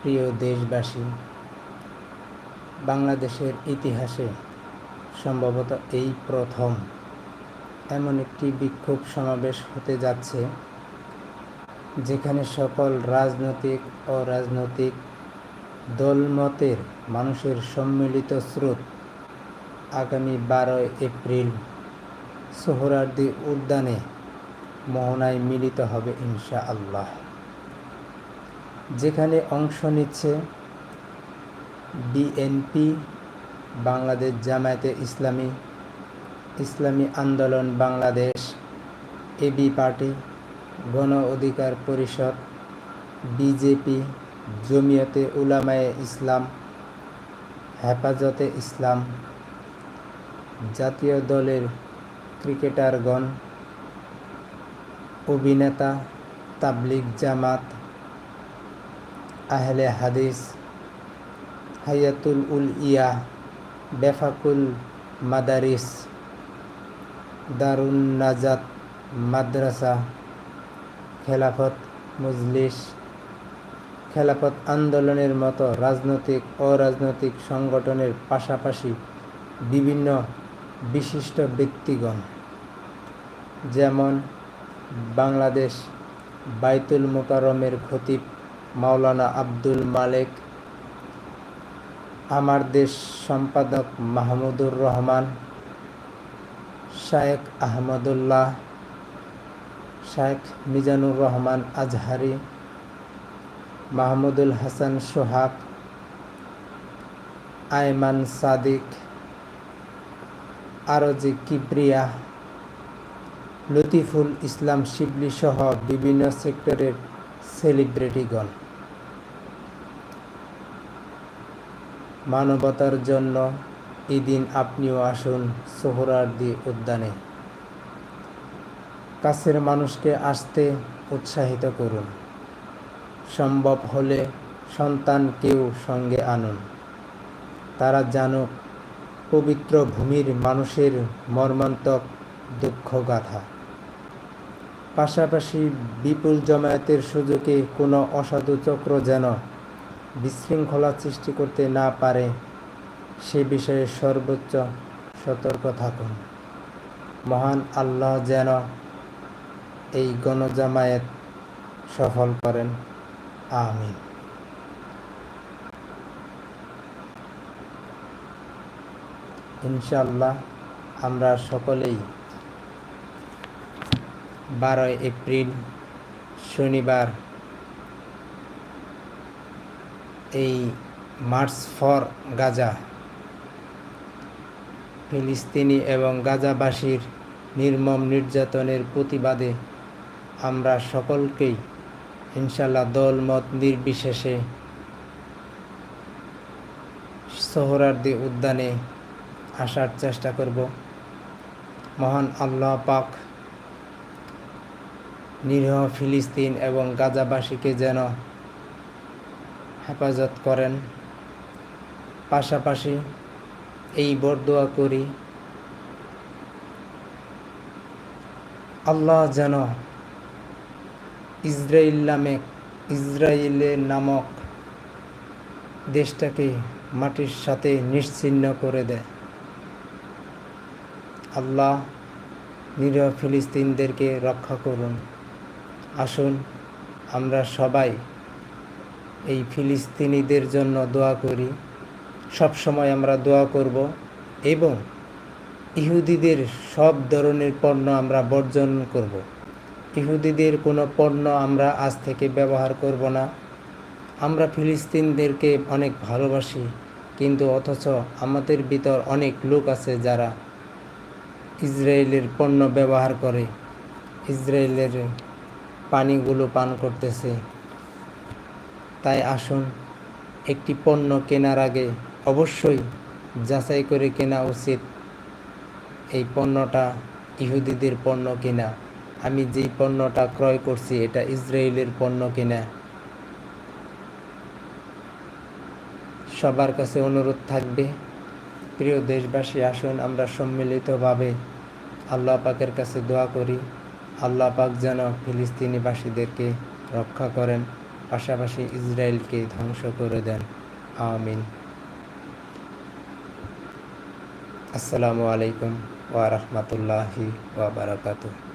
প্রিয় দেশবাসী, বাংলাদেশের ইতিহাসে সম্ভবত এই প্রথম এমন একটি বিক্ষোভ সমাবেশ হতে যাচ্ছে, যেখানে সকল রাজনৈতিক ও রাজনৈতিক দলমতের মানুষের সম্মিলিত স্রোত আগামী বারোই এপ্রিল সোহরার্দি উদ্যানে মোহনায় মিলিত হবে ইনশা আল্লাহ যেখানে অংশ নিচ্ছে বিএনপি বাংলাদেশ জামায়াতে ইসলামী ইসলামী আন্দোলন বাংলাদেশ এবি পার্টি, গণ অধিকার পরিষদ বিজেপি জমিয়তে উলামায়ে ইসলাম, হেফাজতে ইসলাম, জাতীয় দলের ক্রিকেটারগণ, অভিনেতা, তাবলিগ জামাত আহলে হাদিস হায়াতুল উল ইয়া বেফাকুল মাদারিস, দারুণ নাজাত মাদ্রাসা, খেলাফত মজলিস, খেলাফত আন্দোলনের মতো রাজনৈতিক, অরাজনৈতিক সংগঠনের পাশাপাশি বিভিন্ন বিশিষ্ট ব্যক্তিগণ, যেমন বাংলাদেশ বাইতুল মোকারমের খতিব মাওলানা আব্দুল মালেক, আমার দেশ সম্পাদক মাহমুদুর রহমান শায়েক আহমদুল্লাহ, শায়েখ মিজানুর রহমান আজহারি, মাহমুদুল হাসান সোহাগ, আয়মান সাদিক, আরজি কিপ্রিয়া লতিফুল ইসলাম শিবলি সহ বিভিন্ন সেক্টরের সেলিব্রিটিগণ মানবতার জন্য এদিন আপনিও আসুন সোহরার্দি উদ্যানে। কাছের মানুষকে আসতে উৎসাহিত করুন। সম্ভব হলে সন্তানকেও সঙ্গে আনুন। তারা জানুক, পবিত্র ভূমির মানুষের মর্মান্তক দুঃখগাথা। পাশাপাশি বিপুল জমায়েতের সুযোগে কোনো অসাধু চক্র যেন বিশৃঙ্খলা সৃষ্টি করতে না পারে, সে বিষয়ে সর্বোচ্চ সতর্ক থাকুন। মহান আল্লাহ যেন এই গণজামায়াত সফল করেন। আমিন। ইনশাল্লাহ আমরা সকলেই বারোই এপ্রিল, শনিবার এই মার্চ ফর গাজা। ফিলিস্তিনি এবং গাজাবাসীর নির্মম নির্যাতনের প্রতিবাদে আমরা সকলকেই ইনশাল্লাহ দল মত নির্বিশেষে সোহরার্দি উদ্যানে আসার চেষ্টা করব। মহান আল্লাহ পাক নিরীহ ফিলিস্তিন এবং গাজাবাসীকে যেন হেফাজত করেন। পাশাপাশি এই বরদোয়া করি, আল্লাহ যেন ইসরায়েল নামে ইসরায়েলের নামক দেশটাকে মাটির সাথে নিশ্চিহ্ন করে দেয়। আল্লাহ নিরীহ ফিলিস্তিনদেরকে রক্ষা করুন। আসুন, আমরা সবাই এই ফিলিস্তিনিদের জন্য দোয়া করি। সব সময় আমরা দোয়া করব এবং ইহুদিদের সব ধরনের পণ্য আমরা বর্জন করব। ইহুদিদের কোনো পণ্য আমরা আজ থেকে ব্যবহার করব না। আমরা ফিলিস্তিনদেরকে অনেক ভালোবাসি, কিন্তু অথচ আমাদের ভিতর অনেক লোক আছে যারা ইসরায়েলের পণ্য ব্যবহার করে। ইসরায়েলের পানিগুলো পান করতেছে। তাই আসুন, একটি পণ্য কেনার আগে অবশ্যই যাচাই করে কেনা উচিত। এই পণ্যটা ইহুদিদের পণ্য কিনা? আমি যেই পণ্যটা ক্রয় করছি, এটা ইসরায়েলের পণ্য কিনা? সবার কাছে অনুরোধ থাকবে, প্রিয় দেশবাসী, আসুন আমরা সম্মিলিতভাবে আল্লাহ পাকের কাছে দোয়া করি। আল্লাহ পাক যেন ফিলিস্তিনিবাসীদেরকে রক্ষা করেন, পাশাপাশি ইসরায়েলকে ধ্বংস করে দেন। আমিন। আসসালামু আলাইকুম ওয়া রাহমাতুল্লাহি ওয়া বারাকাতুহু।